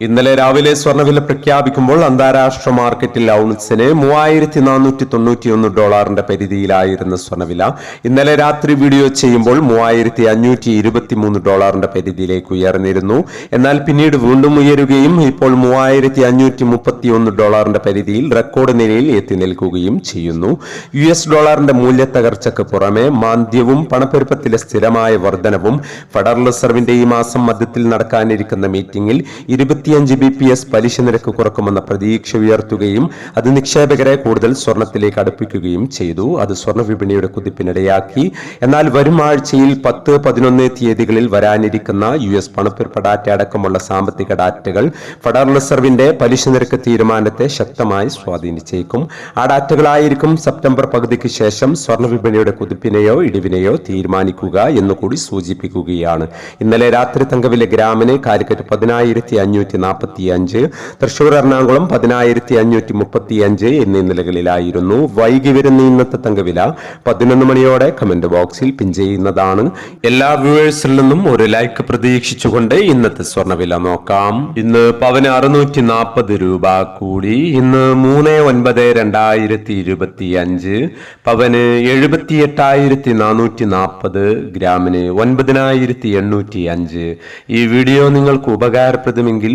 ഇന്നലെ രാവിലെ സ്വർണവില പ്രഖ്യാപിക്കുമ്പോൾ അന്താരാഷ്ട്ര മാർക്കറ്റിൽ ഔൺസിന് മൂവായിരത്തി നാനൂറ്റി തൊണ്ണൂറ്റിയൊന്ന് ഡോളറിന്റെ പരിധിയിലായിരുന്നു സ്വർണവില ഇന്നലെ രാത്രി വീഡിയോ ചെയ്യുമ്പോൾ മൂവായിരത്തി അഞ്ഞൂറ്റി ഇരുപത്തിമൂന്ന് ഡോളറിന്റെ പരിധിയിലേക്ക് ഉയർന്നിരുന്നു. എന്നാൽ പിന്നീട് വീണ്ടും ഉയരുകയും ഇപ്പോൾ മൂവായിരത്തി അഞ്ഞൂറ്റി മുപ്പത്തിയൊന്ന് ഡോളറിന്റെ പരിധിയിൽ റെക്കോർഡ് നിലയിൽ എത്തി നിൽക്കുകയും ചെയ്യുന്നു. യു എസ് ഡോളറിന്റെ മൂല്യത്തകർച്ചയ്ക്ക് പുറമെ മാന്ദ്യവും പണപ്പെരുപ്പത്തിലെ സ്ഥിരമായ വർധനവും ഫെഡറൽ റിസർവിന്റെ ഈ മാസം മധ്യത്തിൽ നടക്കാനിരിക്കുന്ന മീറ്റിംഗിൽ ഇരുപത്തിയഞ്ച് ബി പി എസ് പലിശ നിരക്ക് കുറക്കുമെന്ന പ്രതീക്ഷ ഉയർത്തുകയും അത് നിക്ഷേപകരെ കൂടുതൽ സ്വർണത്തിലേക്ക് അടുപ്പിക്കുകയും ചെയ്തു. അത് സ്വർണ വിപണിയുടെ കുതിപ്പിനിടയാക്കി. എന്നാൽ വരും ആഴ്ചയിൽ പത്ത് പതിനൊന്ന് തീയതികളിൽ വരാനിരിക്കുന്ന യു എസ് പണപ്പെരുപ്പ ഡാറ്റ അടക്കമുള്ള സാമ്പത്തിക ഡാറ്റകൾ ഫെഡറൽ റിസർവിന്റെ പലിശ നിരക്ക് തീരുമാനത്തെ ശക്തമായി സ്വാധീനിച്ചേക്കും. ആ ഡാറ്റകളായിരിക്കും സെപ്റ്റംബർ പകുതിക്ക് ശേഷം സ്വർണ വിപണിയുടെ കുതിപ്പിനെയോ ഇടിവിനെയോ തീരുമാനിക്കുക എന്നുകൂടി സൂചിപ്പിക്കുകയാണ്. ഇന്നലെ രാത്രി തങ്കവിലെ ഗ്രാമിന് കാലിക്കറ്റ് പതിനായിരത്തി അഞ്ഞൂറ്റി നാൽപ്പത്തി അഞ്ച് തൃശൂർ എറണാകുളം പതിനായിരത്തി അഞ്ഞൂറ്റി മുപ്പത്തി അഞ്ച് എന്നീ നിലകളിലായിരുന്നു വൈകി വരുന്ന ഇന്നത്തെ തങ്കവില. പതിനൊന്ന് മണിയോടെ കമന്റ് ബോക്സിൽ പിൻ ചെയ്യുന്നതാണ്. എല്ലാ വ്യൂവേഴ്സിൽ നിന്നും ഒരു ലൈക്ക് പ്രതീക്ഷിച്ചുകൊണ്ട് ഇന്നത്തെ സ്വർണവില നോക്കാം. ഇന്ന് പവന് അറുന്നൂറ്റി നാൽപ്പത് രൂപ കൂടി. ഇന്ന് മൂന്ന് ഒൻപത് രണ്ടായിരത്തി ഇരുപത്തി അഞ്ച് പവന് എഴുപത്തി എട്ടായിരത്തി നാനൂറ്റി നാൽപ്പത് ഗ്രാമിന് ഒൻപതിനായിരത്തി എണ്ണൂറ്റി അഞ്ച് ഈ വീഡിയോ നിങ്ങൾക്ക് ഉപകാരപ്രദമെങ്കിൽ